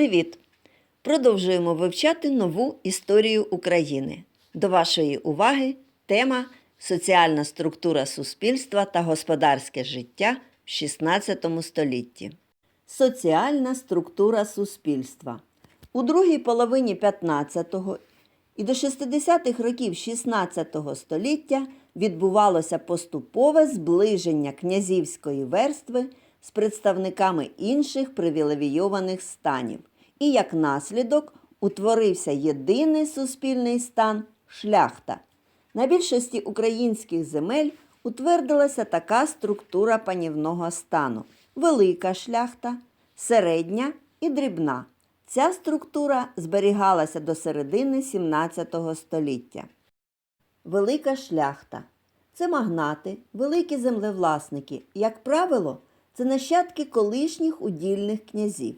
Привіт! Продовжуємо вивчати нову історію України. До вашої уваги тема Соціальна структура суспільства та господарське життя в XVI столітті. Соціальна структура суспільства. У другій половині 15-го і до 60-х років 16 століття відбувалося поступове зближення князівської верстви з представниками інших привілейованих станів, і як наслідок утворився єдиний суспільний стан шляхта. На більшості українських земель утвердилася така структура панівного стану: велика шляхта, середня і дрібна. Ця структура зберігалася до середини 17 століття. Велика шляхта це магнати, великі землевласники. Як правило, це нащадки колишніх удільних князів.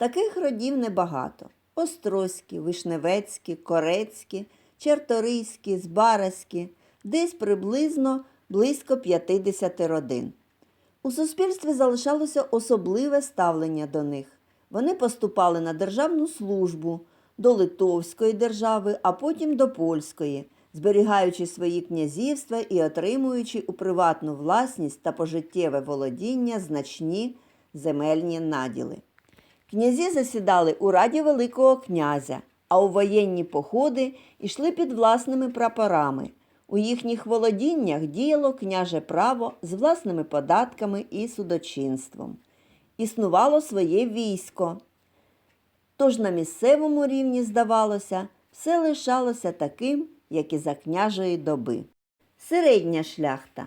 Таких родів небагато: Острозькі, Вишневецькі, Корецькі, Черторийські, Збаразькі, десь приблизно близько 50 родин. У суспільстві залишалося особливе ставлення до них. Вони поступали на державну службу до Литовської держави, а потім до польської, зберігаючи свої князівства і отримуючи у приватну власність та пожиттєве володіння значні земельні наділи. Князі засідали у раді Великого князя, а у воєнні походи йшли під власними прапорами. У їхніх володіннях діяло княже право з власними податками і судочинством. Існувало своє військо. Тож на місцевому рівні, здавалося, все лишалося таким, як і за княжої доби. Середня шляхта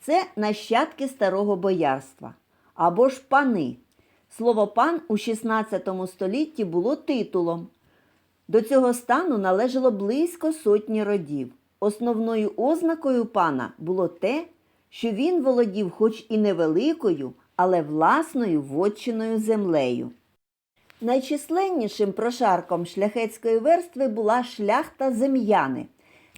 це нащадки старого боярства або ж пани. Слово пан у XVI столітті було титулом. До цього стану належало близько сотні родів. Основною ознакою пана було те, що він володів хоч і невеликою, але власною вотчиною землею. Найчисленнішим прошарком шляхетської верстви була шляхта зем'яни.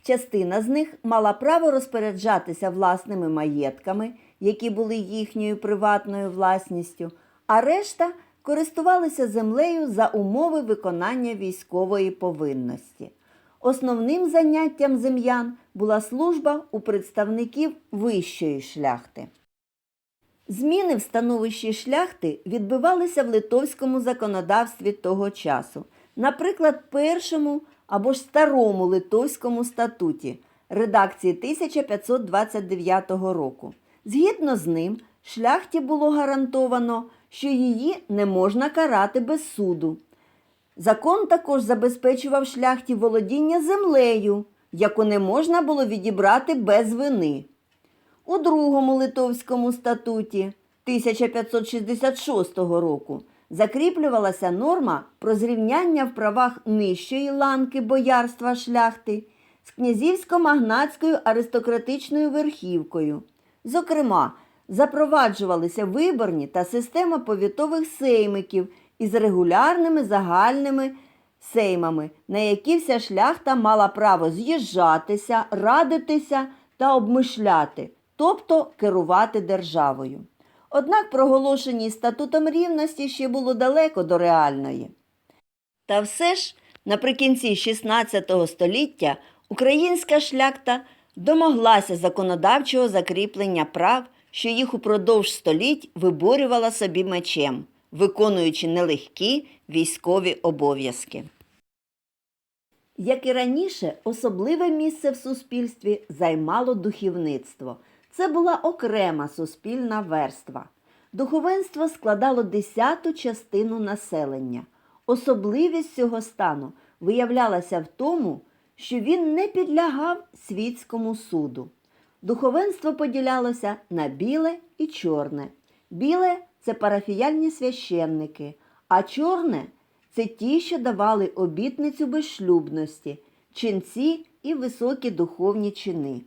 Частина з них мала право розпоряджатися власними маєтками, які були їхньою приватною власністю, а решта користувалися землею за умови виконання військової повинності. Основним заняттям зем'ян була служба у представників вищої шляхти. Зміни в становищі шляхти відбивалися в литовському законодавстві того часу, наприклад, першому або ж старому литовському статуті редакції 1529 року. Згідно з ним, шляхті було гарантовано, що її не можна карати без суду. Закон також забезпечував шляхті володіння землею, яку не можна було відібрати без вини. У другому литовському статуті 1566 року закріплювалася норма про зрівняння в правах нижчої ланки боярства шляхти з князівсько-магнатською аристократичною верхівкою. Зокрема, запроваджувалися виборні та система повітових сеймиків із регулярними загальними сеймами, на які вся шляхта мала право з'їжджатися, радитися та обмишляти, тобто керувати державою. Однак проголошені статутом рівності ще було далеко до реальної. Та все ж, наприкінці XVI століття українська шляхта домоглася законодавчого закріплення прав, що їх упродовж століть виборювала собі мечем, виконуючи нелегкі військові обов'язки. Як і раніше, особливе місце в суспільстві займало духовництво. Це була окрема суспільна верства. Духовенство складало десяту частину населення. Особливість цього стану виявлялася в тому, що він не підлягав світському суду. Духовенство поділялося на біле і чорне. Біле це парафіяльні священники, а чорне це ті, що давали обітницю безшлюбності, ченці і високі духовні чини.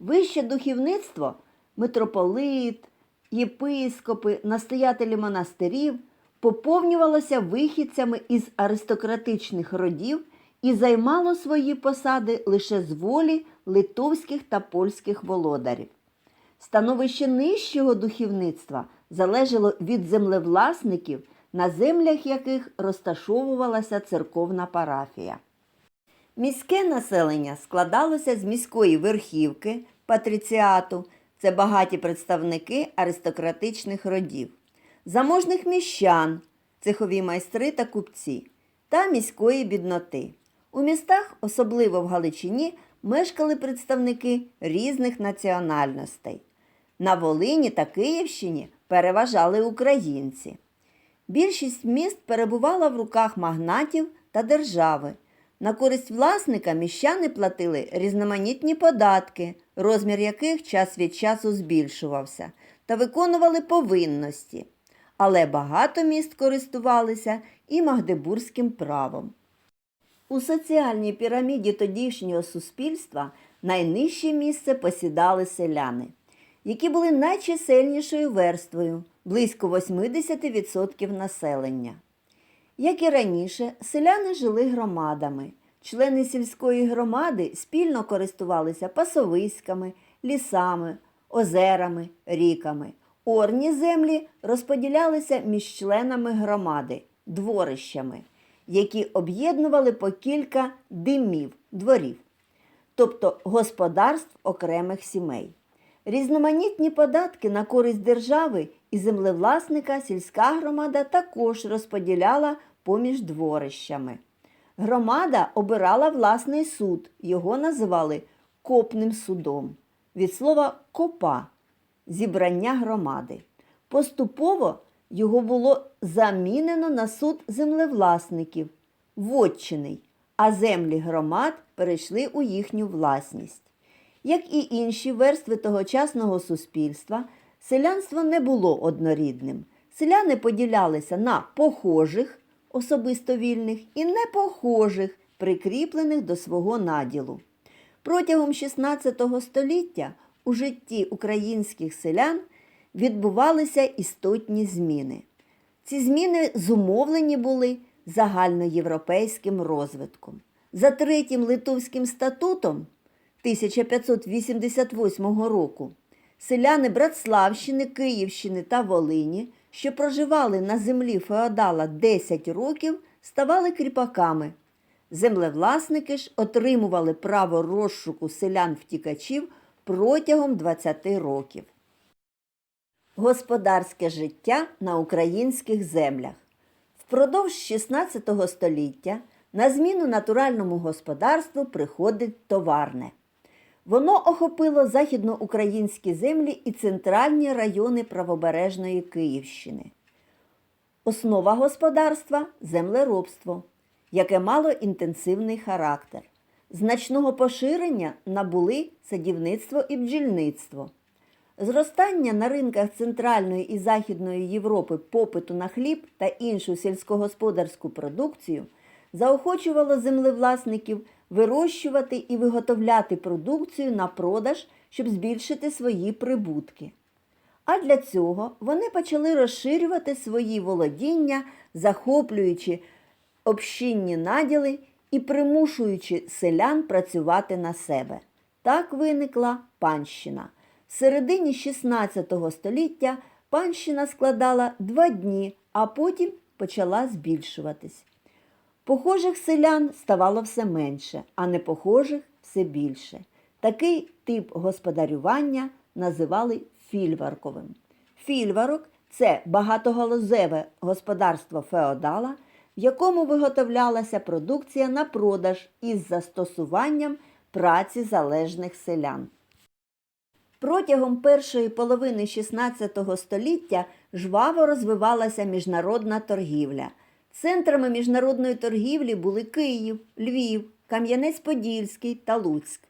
Вище духовництво митрополит, єпископи, настоятелі монастирів поповнювалося вихідцями із аристократичних родів і займало свої посади лише з волі литовських та польських володарів. Становище нижчого духовництва залежало від землевласників на землях яких розташовувалася церковна парафія. Міське населення складалося з міської верхівки, патріціату, це багаті представники аристократичних родів, заможних міщан, цехові майстри та купці, та міської бідноти. У містах, особливо в Галичині, мешкали представники різних національностей. На Волині та Київщині переважали українці. Більшість міст перебувала в руках магнатів та держави. На користь власника міщани платили різноманітні податки, розмір яких час від часу збільшувався, та виконували повинності. Але багато міст користувалися і магдебурзьким правом. У соціальній піраміді тодішнього суспільства найнижче місце посідали селяни, які були найчисельнішою верствою близько 80% населення. Як і раніше, селяни жили громадами. Члени сільської громади спільно користувалися пасовиськами, лісами, озерами, ріками. Орні землі розподілялися між членами громади дворищами, які об'єднували по кілька димів дворів, тобто господарств окремих сімей. Різноманітні податки на користь держави і землевласника сільська громада також розподіляла поміж дворищами. Громада обирала власний суд, його називали копним судом. Від слова копа зібрання громади. Поступово його було замінено на суд землевласників, вотчиний, а землі громад перейшли у їхню власність. Як і інші верстви тогочасного суспільства, селянство не було однорідним. Селяни поділялися на похожих, особисто вільних, і непохожих, прикріплених до свого наділу. Протягом XVI століття у житті українських селян відбувалися істотні зміни. Ці зміни зумовлені були загальноєвропейським розвитком. За третім Литовським статутом 1588 року селяни Братславщини, Київщини та Волині, що проживали на землі феодала 10 років, ставали кріпаками. Землевласники ж отримували право розшуку селян-втікачів протягом 20 років. Господарське життя на українських землях. Впродовж XVI століття на зміну натуральному господарству приходить товарне. Воно охопило західноукраїнські землі і центральні райони правобережної Київщини. Основа господарства землеробство, яке мало інтенсивний характер. Значного поширення набули садівництво і бджільництво. Зростання на ринках Центральної і Західної Європи попиту на хліб та іншу сільськогосподарську продукцію заохочувало землевласників вирощувати і виготовляти продукцію на продаж, щоб збільшити свої прибутки. А для цього вони почали розширювати свої володіння, захоплюючи общинні наділи і примушуючи селян працювати на себе. Так виникла панщина. В середині XVI століття панщина складала два дні, а потім почала збільшуватись. Похожих селян ставало все менше, а непохожих все більше. Такий тип господарювання називали фільварковим. Фільварок це багатогалузеве господарство феодала, в якому виготовлялася продукція на продаж із застосуванням праці залежних селян. Протягом першої половини XVI століття жваво розвивалася міжнародна торгівля. Центрами міжнародної торгівлі були Київ, Львів, Кам'янець-Подільський та Луцьк.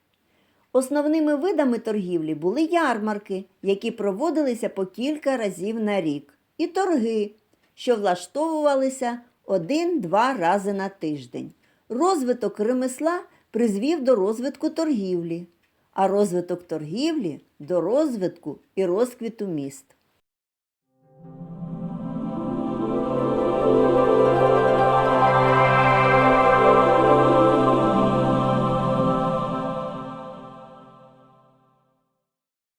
Основними видами торгівлі були ярмарки, які проводилися по кілька разів на рік, і торги, що влаштовувалися один-два рази на тиждень. Розвиток ремесла призвів до розвитку торгівлі, а розвиток торгівлі до розвитку і розквіту міст.